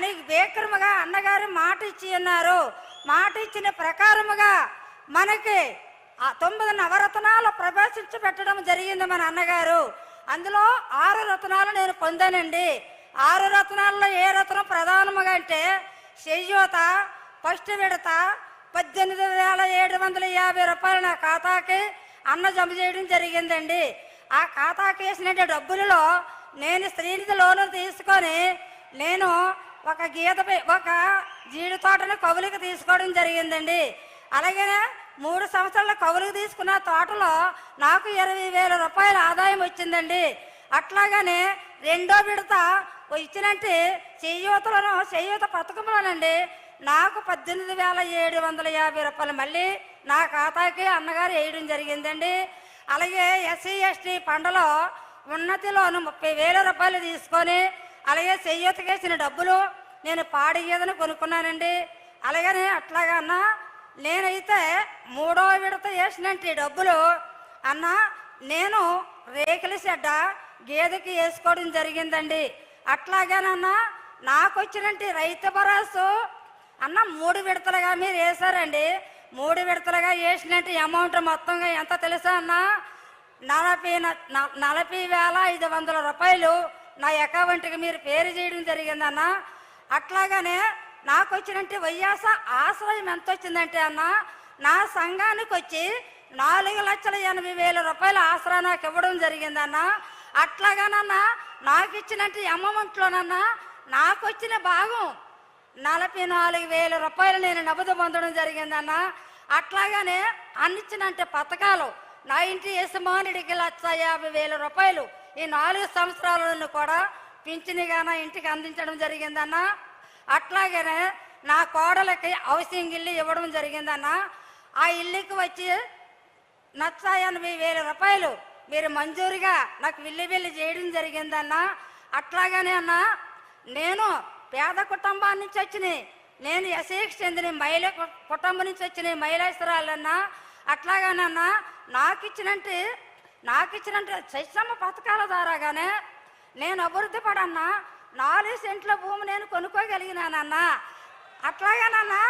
అని వేక్రముగా అన్నగారు మాట ఇచ్చి ఉన్నారు. మాట ఇచ్చిన ప్రకారముగా మనకి ఆ తొమ్మిది నవరత్నాలు ప్రవేశించి పెట్టడం జరిగింది మన అన్నగారు. అందులో ఆరు రత్నాలు నేను పొందానండి. ఆరు రత్నాల్లో ఏ రత్నం ప్రధానముగా అంటే చెయ్యూత ఫస్ట్ విడత పద్దెనిమిది వేల ఏడు వందల యాభై రూపాయలు నా ఖాతాకి అన్న జమ చేయడం జరిగిందండి. ఆ ఖాతాకి వేసిన డబ్బులలో నేను స్త్రీనిధి లోను తీసుకొని నేను ఒక గీత ఒక జీడి తోటను కవులకు తీసుకోవడం జరిగిందండి. అలాగే మూడు సంవత్సరాల కవులకు తీసుకున్న తోటలో నాకు ఇరవై వేల రూపాయల ఆదాయం వచ్చిందండి. అట్లాగనే రెండో విడత ఇచ్చినట్టు చేయూతలను చేయూత పథకంలోనండి నాకు పద్దెనిమిది వేల ఏడు వందల యాభై రూపాయలు మళ్ళీ నా ఖాతాకి అన్నగారు వేయడం జరిగిందండి. అలాగే ఎస్సీ ఎస్టీ పండలో ఉన్నతిలోను ముప్పై వేల రూపాయలు తీసుకొని అలాగే చెయ్యతకేసిన డబ్బులు నేను పాడి గేదెను కొనుక్కున్నానండి. అలాగనే అట్లాగా అన్న నేనైతే మూడో విడత వేసినట్టు డబ్బులు అన్న నేను రేకుల షెడ్డ గేదెకి వేసుకోవడం జరిగిందండి. అట్లాగేనన్నా నాకు వచ్చినట్టు రైతు భరోసా అన్న మూడు విడతలుగా మీరు వేశారండి. మూడు విడతలుగా వేసినట్టు అమౌంట్ మొత్తంగా ఎంత తెలుసా అన్న? నలభై నలభై వేల ఐదు వందల రూపాయలు నా అకౌంట్కి మీరు పేరు చేయడం జరిగిందన్న. అట్లాగానే నాకు వచ్చినట్టు వైయాస ఆశ్రయం ఎంత వచ్చిందంటే అన్న నా సంఘానికి వచ్చి నాలుగు లక్షల ఎనభై వేల రూపాయల ఆసరా నాకు ఇవ్వడం జరిగిందన్న. అట్లాగానన్నా నాకు ఇచ్చినట్టు అమౌంట్లోనన్నా నాకు వచ్చిన భాగం నలభై నాలుగు వేల రూపాయలు నేను నగదు పొందడం జరిగిందన్న. అట్లాగానే అందించినంటే పథకాలు నా ఇంటి యజమానుడికి లక్ష యాభై వేల రూపాయలు ఈ నాలుగు సంవత్సరాలను కూడా పింఛనిగా ఇంటికి అందించడం జరిగిందన్న. అట్లాగనే నా కోడలకి హౌసింగ్ ఇల్లు ఇవ్వడం జరిగిందన్న. ఆ ఇల్లుకి వచ్చి నచ్చ ఎనభై వేల రూపాయలు మీరు మంజూరుగా నాకు విల్లి విల్లి చేయడం జరిగిందన్న. అట్లాగానే అన్న నేను పేద కుటుంబం నుంచి వచ్చిన నేను ఎస్ఐకి చెందిన మహిళ కుటుంబం నుంచి వచ్చిన మహిళేశ్వరాలన్నా అట్లాగానన్నా నాకు ఇచ్చినట్టు నాకు ఇచ్చినట్టు శైశమ్మ పథకాల ద్వారాగానే నేను అభివృద్ధి పడన్నా. నాలుగు సెంట్ల భూమి నేను కొనుక్కోగలిగినానన్నా. అట్లాగేనన్నా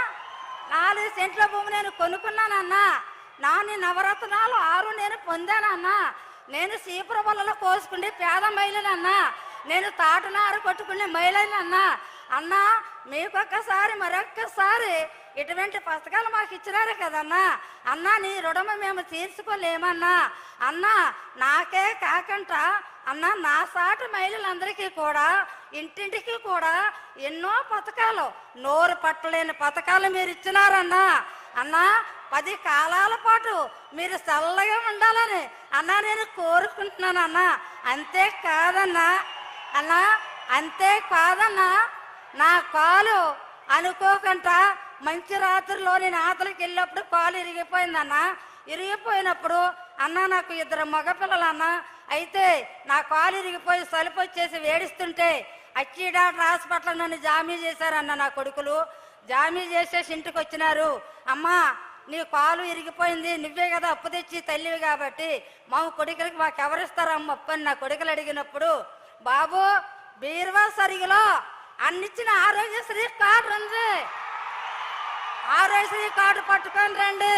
నాలుగు సెంట్ల భూమి నేను కొనుక్కున్నానన్నా. నాని నవరత్నాలు ఆరు నేను పొందానన్నా. నేను సీపురబల్లలో కోసుకుంటే పేద మహిళనన్నా నేను తాటనారు కొట్టుకునే మహిళనన్నా. అన్నా మీకొక్కసారి మరొక్కసారి ఇటువంటి పథకాలు మాకు ఇచ్చినారు కదన్నా అన్నా నీ రుణము మేము తీర్చుకోలేమన్నా. అన్నా నాకే కాకుండా అన్న నా సాటి మహిళలందరికీ కూడా ఇంటింటికి కూడా ఎన్నో పథకాలు నోరు పట్టలేని పథకాలు మీరు ఇచ్చినారన్నా. అన్నా పది కాలాల పాటు మీరు చల్లగా ఉండాలని అన్నా నేను కోరుకుంటున్నాను అన్నా అంతే కాదన్నా. అన్నా అంతే కాదన్నా. నా కాలు అనుకోకుండా మంచి రాత్రిలో నేను ఆతలకి వెళ్ళినప్పుడు కాలు ఇరిగిపోయిందన్న. ఇరిగిపోయినప్పుడు అన్న నాకు ఇద్దరు మగపిల్లలు అన్న అయితే నా కాలు ఇరిగిపోయి సలుపు వచ్చేసి వేడిస్తుంటే అచ్చి డాక్టర్ హాస్పిటల్ నన్ను జామీ చేశారన్న నా కొడుకులు. జామీ చేసేసి ఇంటికి వచ్చినారు. అమ్మా నీ కాలు ఇరిగిపోయింది నువ్వే కదా అప్పు తెచ్చి తల్లివి కాబట్టి మా కొడుకులకి మాకు ఎవరిస్తారు అమ్మ అప్పు అని నా కొడుకులు అడిగినప్పుడు బాబు బీరువా సరిగిలో? అన్నిచ్చిన ఆరోగ్యశ్రీ కార్డు ఉంది ఆరోగ్యశ్రీ కార్డు పట్టుకొని రండి.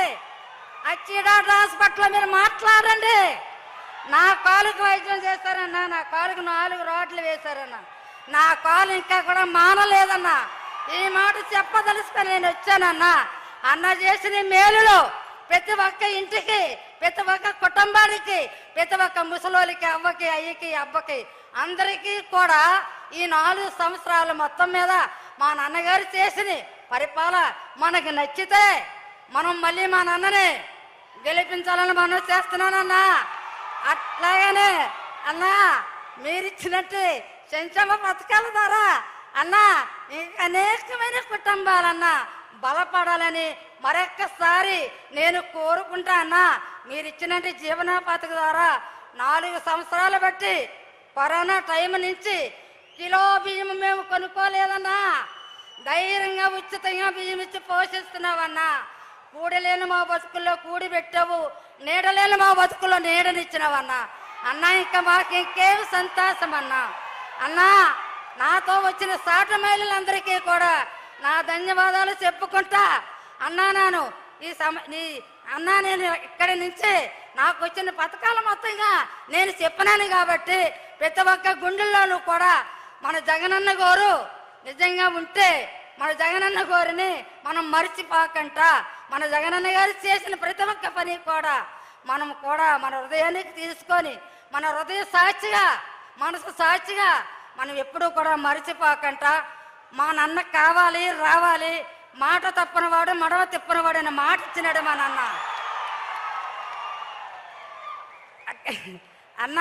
వచ్చి డాక్టర్ హాస్పిటల్ మీరు మాట్లాడండి. నా కాలుకు వైద్యం చేశారన్న నా కాలుకు నాలుగు రోడ్లు వేశారన్న నా కాలు ఇంకా కూడా మానలేదన్న ఈ మాట చెప్పదలుచుకొని నేను వచ్చానన్న. అన్న చేసిన మేలులో ప్రతి ఒక్క ఇంటికి ప్రతి ఒక్క కుటుంబానికి ప్రతి ఒక్క ముసలోళ్ళకి అవ్వకి అయ్యకి అబ్బకి అందరికీ కూడా ఈ నాలుగు సంవత్సరాలు మొత్తం మీద మా నాన్నగారు చేసిన పరిపాల మనకి నచ్చితే మనం మళ్ళీ మా నాన్నని గెలిపించాలని మనం చేస్తున్నానన్నా. అట్లాగనే అన్నా మీరిచ్చినట్టు సంక్షేమ పథకాల ద్వారా అన్నా ఇంకా అనేకమైన కుటుంబాలన్నా బలపడాలని మరొక్కసారి నేను కోరుకుంటా అన్నా. మీరు జీవనోపాధి ద్వారా నాలుగు సంవత్సరాలు బట్టి కరోనా టైం నుంచి కిలో బియ్యం మేము కొనుక్కోలేదన్నా. ధైర్యంగా ఉచితంగా బియ్యం ఇచ్చి పోషిస్తున్నావన్నా. కూడలేని మా బతుకుల్లో కూడి పెట్టావు. నీడలేని మా బతుకుల్లో నీడనిచ్చినావన్నా. అన్నా ఇంకా మాకు ఇంకేం సంతోషం అన్నా అన్నా నాతో వచ్చిన సాట మహిళలందరికీ కూడా నా ధన్యవాదాలు చెప్పుకుంటా. అన్నా నాను ఈ సమ నీ అన్నా నేను ఇక్కడి నుంచి నాకు వచ్చిన పథకాలు మొత్తంగా నేను చెప్పినాను కాబట్టి ప్రతి ఒక్క గుండెల్లోనూ కూడా మన జగనన్న గారు నిజంగా ఉంటే మన జగనన్న గారిని మనం మర్చిపోకంట. మన జగనన్న గారు చేసిన ప్రతి ఒక్క పని కూడా మనం కూడా మన హృదయానికి తీసుకొని మన హృదయ సాక్షిగా మనసు సాక్షిగా మనం ఎప్పుడూ కూడా మర్చిపోకంట. మా నాన్న కావాలి రావాలి మాట తప్పనివాడు మడవ తిప్పనివాడు అని మాట ఇచ్చినాడు మా నాన్న. అన్న